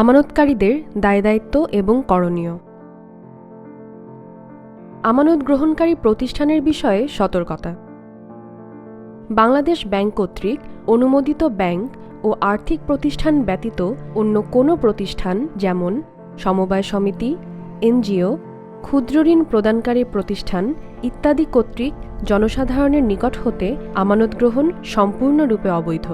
আমানতকারীদের দায়দায়িত্ব এবং করণীয়। আমানত গ্রহণকারী প্রতিষ্ঠানের বিষয়ে সতর্কতা। বাংলাদেশ ব্যাংক কর্তৃক অনুমোদিত ব্যাংক ও আর্থিক প্রতিষ্ঠান ব্যতীত অন্য কোনো প্রতিষ্ঠান যেমন সমবায় সমিতি, এনজিও, ক্ষুদ্র ঋণ প্রদানকারী প্রতিষ্ঠান ইত্যাদি কর্তৃক জনসাধারণের নিকট হতে আমানত গ্রহণ সম্পূর্ণরূপে অবৈধ।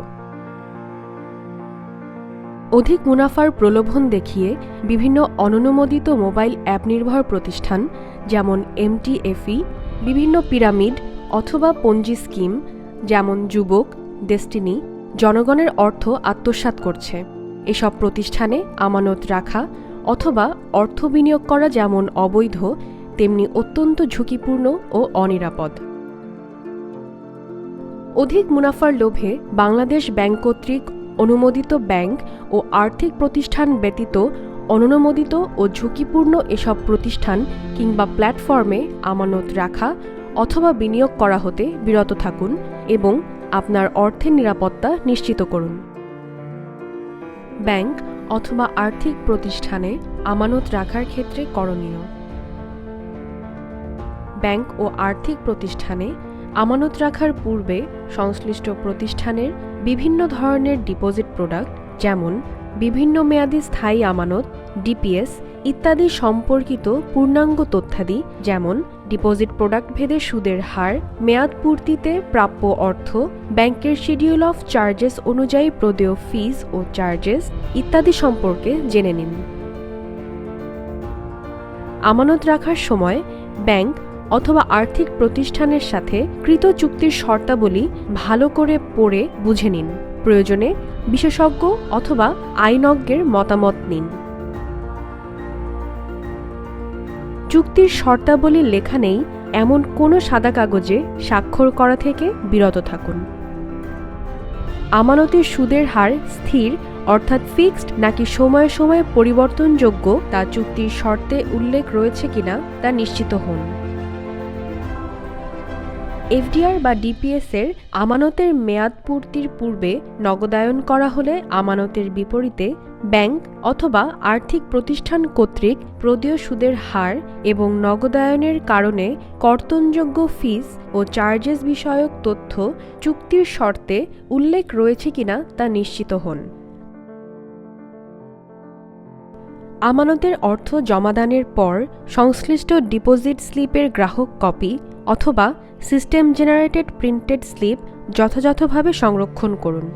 অধিক মুনাফার প্রলোভন দেখিয়ে বিভিন্ন অননুমোদিত মোবাইল অ্যাপ নির্ভর প্রতিষ্ঠান, যেমন এমটিএফই বিভিন্ন পিরামিড অথবা পঞ্জি স্কিম, যেমন যুবক, ডেস্টিনি, জনগণের অর্থ আত্মসাৎ করছে। এসব প্রতিষ্ঠানে আমানত রাখা অথবা অর্থ বিনিয়োগ করা যেমন অবৈধ, তেমনি অত্যন্ত ঝুঁকিপূর্ণ ও অনিরাপদ। অধিক মুনাফার লোভে বাংলাদেশ ব্যাংক কর্তৃক অনুমোদিত ব্যাংক ও আর্থিক প্রতিষ্ঠান ব্যতীত অননুমোদিত ও ঝুঁকিপূর্ণ এসব প্রতিষ্ঠান কিংবা প্ল্যাটফর্মে আমানত রাখা অথবা বিনিয়োগ করা হতে বিরত থাকুন এবং আপনার অর্থের নিরাপত্তা নিশ্চিত করুন। ব্যাংক অথবা আর্থিক প্রতিষ্ঠানে আমানত রাখার ক্ষেত্রে করণীয়। ব্যাংক ও আর্থিক প্রতিষ্ঠানে আমানত রাখার পূর্বে সংশ্লিষ্ট প্রতিষ্ঠানের বিভিন্ন ধরনের ডিপোজিট প্রোডাক্ট যেমন বিভিন্ন মেয়াদি স্থায়ী আমানত ডিপিএস ইত্যাদি সম্পর্কিত পূর্ণাঙ্গ তথ্যাদি, যেমন ডিপোজিট প্রোডাক্ট ভেদে সুদের হার, মেয়াদ পূর্তিতে প্রাপ্য অর্থ, ব্যাংকের শিডিউল অফ চার্জেস অনুযায়ী প্রদেয় ফিজ ও চার্জেস ইত্যাদি সম্পর্কে জেনে নিন। আমানত রাখার সময় ব্যাংক অথবা আর্থিক প্রতিষ্ঠানের সাথে কৃত চুক্তির শর্তাবলী ভালো করে পড়ে বুঝে নিন। প্রয়োজনে বিশেষজ্ঞ অথবা আইনজ্ঞের মতামত নিন। চুক্তির শর্তাবলী লেখা নেই এমন কোনো সাদা কাগজে স্বাক্ষর করা থেকে বিরত থাকুন। আমানতের সুদের হার স্থির, অর্থাৎ ফিক্সড নাকি সময়ে সময়ে পরিবর্তনযোগ্য তা চুক্তির শর্তে উল্লেখ রয়েছে কিনা তা নিশ্চিত হন। এফডিআর বা ডিপিএস এর আমানতের মেয়াদ পূর্তির পূর্বে নগদায়ন করা হলে আমানতের বিপরীতে ব্যাংক অথবা আর্থিক প্রতিষ্ঠান কর্তৃক প্রদেয় সুদের হার এবং নগদায়নের কারণে কর্তনযোগ্য ফিস ও চার্জেস বিষয়ক তথ্য চুক্তির শর্তে উল্লেখ রয়েছে কিনা তা নিশ্চিত হন। আমানতের অর্থ জমাদানের পর সংশ্লিষ্ট ডিপোজিট স্লিপের গ্রাহক কপি অথবা সিস্টেম জেনারেটেড প্রিন্টেড স্লিপ যথাযথভাবে সংরক্ষণ করুন।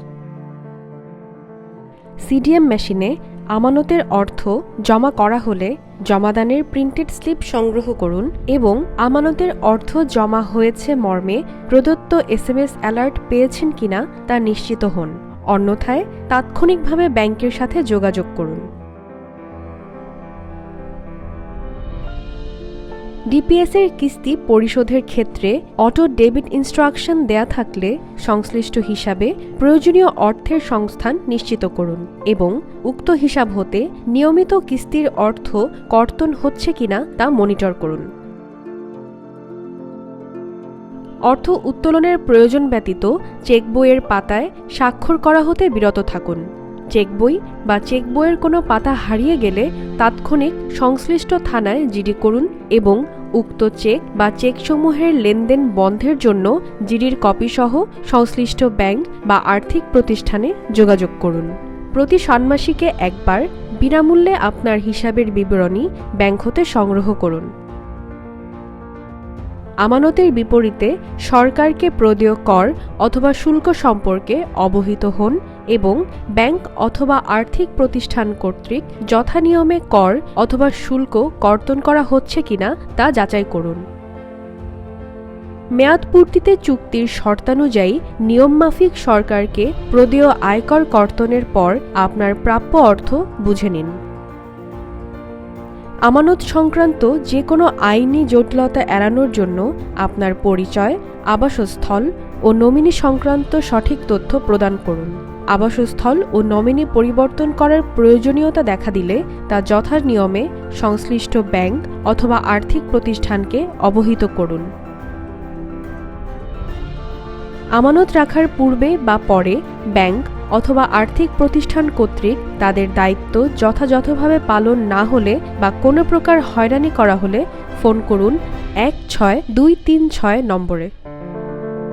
সিডিএম মেশিনে আমানতের অর্থ জমা করা হলে জমাদানের প্রিন্টেড স্লিপ সংগ্রহ করুন এবং আমানতের অর্থ জমা হয়েছে মর্মে প্রদত্ত এসএমএস অ্যালার্ট পেয়েছেন কিনা তা নিশ্চিত হন। অন্যথায় তাৎক্ষণিকভাবে ব্যাংকের সাথে যোগাযোগ করুন। ডিপিএস এর কিস্তি পরিশোধের ক্ষেত্রে অটো ডেবিট ইনস্ট্রাকশন দেয়া থাকলে সংশ্লিষ্ট হিসাবে প্রয়োজনীয় অর্থের সংস্থান নিশ্চিত করুন এবং উক্ত হিসাব হতে নিয়মিত কিস্তির অর্থ কর্তন হচ্ছে কিনা তা মনিটর করুন। অর্থ উত্তোলনের প্রয়োজন ব্যতীত চেক বইয়ের পাতায় স্বাক্ষর করা হতে বিরত থাকুন। চেক বই বা চেক বইয়ের কোনো পাতা হারিয়ে গেলে তাৎক্ষণিক সংশ্লিষ্ট থানায় জিডি করুন এবং উক্ত চেক বা চেকসমূহের লেনদেন বন্ধের জন্য জিডির কপিসহ সংশ্লিষ্ট ব্যাংক বা আর্থিক প্রতিষ্ঠানে যোগাযোগ করুন। প্রতি ষান্মাসিকে একবার বিনামূল্যে আপনার হিসাবের বিবরণী ব্যাংক হতে সংগ্রহ করুন। আমানতের বিপরীতে সরকারকে প্রদেয় কর অথবা শুল্ক সম্পর্কে অবহিত হন এবং ব্যাংক অথবা আর্থিক প্রতিষ্ঠান কর্তৃক যথানিয়মে কর অথবা শুল্ক কর্তন করা হচ্ছে কিনা তা যাচাই করুন। মেয়াদ পূর্তিতে চুক্তির শর্তানুযায়ী নিয়মমাফিক সরকারকে প্রদেয় আয়কর কর্তনের পর আপনার প্রাপ্য অর্থ বুঝে নিন। আমানত সংক্রান্ত যে কোনো আইনি জটিলতা এড়ানোর জন্য আপনার পরিচয়, আবাসস্থল ও নমিনি সংক্রান্ত সঠিক তথ্য প্রদান করুন। আবাসস্থল ও নমিনি পরিবর্তন করার প্রয়োজনীয়তা দেখা দিলে তা যথার নিয়মে সংশ্লিষ্ট ব্যাংক অথবা আর্থিক প্রতিষ্ঠানকে অবহিত করুন। আমানত রাখার পূর্বে বা পরে ব্যাংক অথবা আর্থিক প্রতিষ্ঠান কর্তৃক তাদের দায়িত্ব যথাযথভাবে পালন না হলে বা কোনো প্রকার হয়রানি করা হলে ফোন করুন এক ছয় দুই তিন ছয় নম্বরে।